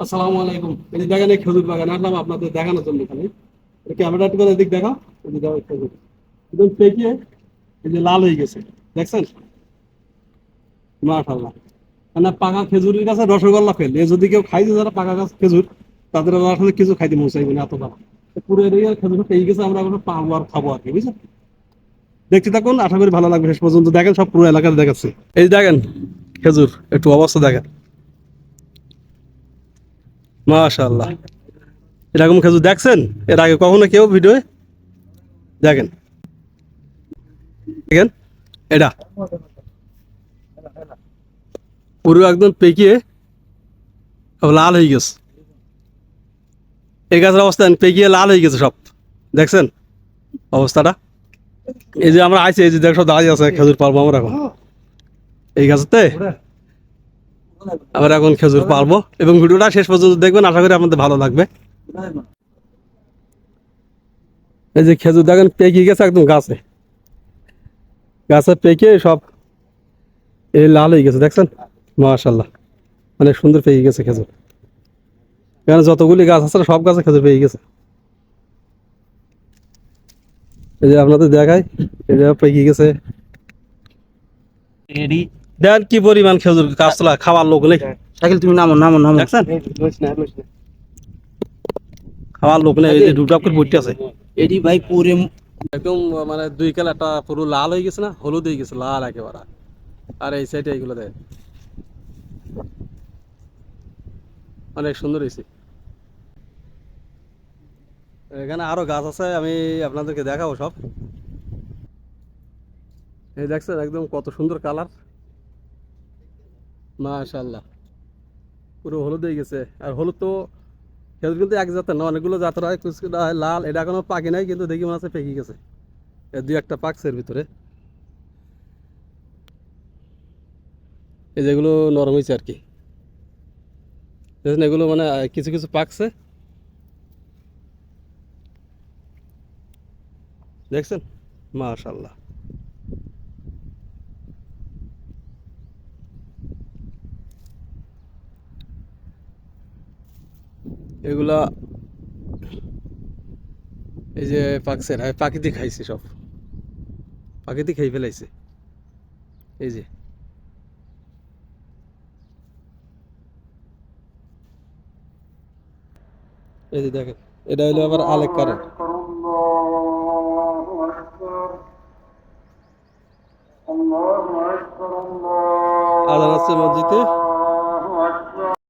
আসসালামু আলাইকুম। এই যে দেখেন খেজুর বাগান আসলাম আপনাদের দেখানোর জন্য এখানে। এই ক্যামেরা একটু করে এদিক দেখাও এই যে দেখো খেজুর। একদম পেকিয়ে এই যে লাল হয়ে গেছে। দেখছেন? মাশাল্লাহ মানে পাকা খেজুরের কাছে রসগোল্লা ফেল। এ যদি কেউ খাইছে, যারা পাকা গাছ খেজুর, তাদের আসলে কিছু খাইতে মন চাইবে এত তো পুরো এরিয়া খেজুর পেয়ে গেছে, আমরা এখন পাবো আর খাব আর কি, বুঝছেন? দেখতে থাকুন, আশা করি ভালো লাগবে শেষ পর্যন্ত। দেখেন সব পুরো এলাকাতে দেখাচ্ছে। এই দেখেন, খেজুর, একটু অবস্থা দেখেন। মাশাআল্লাহ। এরকম খেজুর দেখছেন? এর আগে কখনো কেউ ভিডিওয়ে দেখেন? দেখেন? এটা। পুরো একদম পেকিয়ে লাল হয়ে গেছে। এই গাছের অবস্থা পেকিয়ে লাল হয়ে গেছে সব। দেখছেন অবস্থাটা? এই যে আমরা আইছি, এই যে দেখ দাঁড়িয়ে আছে খেজুর পারব আমরা এখন। এই গাছতে? আমরা এখন খেজুর পারব এবং ভিডিওটা শেষ পর্যন্ত দেখবেন, আশা করি আপনাদের ভালো লাগবে। এই যে খেজুর দেখেন, পেকে গেছে একদম গাছে। গাছে পেকে সব এই লাল হয়ে গেছে, দেখছেন? মাশাল্লাহ অনেক সুন্দর পেয়ে গেছে খেজুর। এখানে যতগুলি গাছ আছে, সব গাছে খেজুর পেয়ে গেছে। এই যে আপনাদের দেখায় এই যে পেকে গেছে। দেন কি পরিমাণ খেজুর গাছতলা খাওয়ার লোক নেই। শাকিল তুমি নামো নামো নামো। দেখছেন? খাওয়ার লোক নেই এই যে দুটা করে ভর্তি আছে। এডি ভাই পুরে একদম মানে দুই কালারটা পুরো লাল হয়ে গেছে না হলুদ হয়ে গেছে লাল একেবারে। আর এই সাইডে এইগুলো দেখ। অনেক সুন্দর হয়েছে। এখানে আরও গাছ আছে আমি আপনাদেরকে দেখাবো সব। এই দেখছেন একদম কত সুন্দর কালার মাশাল্লাহ পুরো হলুদ হয়ে গেছে। আর হলুদ তো খেজুর কিন্তু এক জাতের না, অনেকগুলো জাতের হয় কুচকুটা হয়, লাল, এটা এখনও পাকি নাই, কিন্তু দেখি মনে হচ্ছে পেকে গেছে। দুই একটা পাকছে এর ভিতরে। এই যেগুলো নরম হয়েছে আর কি। দেখছেন এগুলো মানে কিছু কিছু পাকছে। দেখছেন? মাশাল্লাহ এগুলা এই যে পাকছে না পাখিতে খাইছে সব। পাখিতে খেয়ে ফেলাইছে। এই যে। এই যে দেখেন এটা হলো আবার আলেক কারণ আছে মসজিদে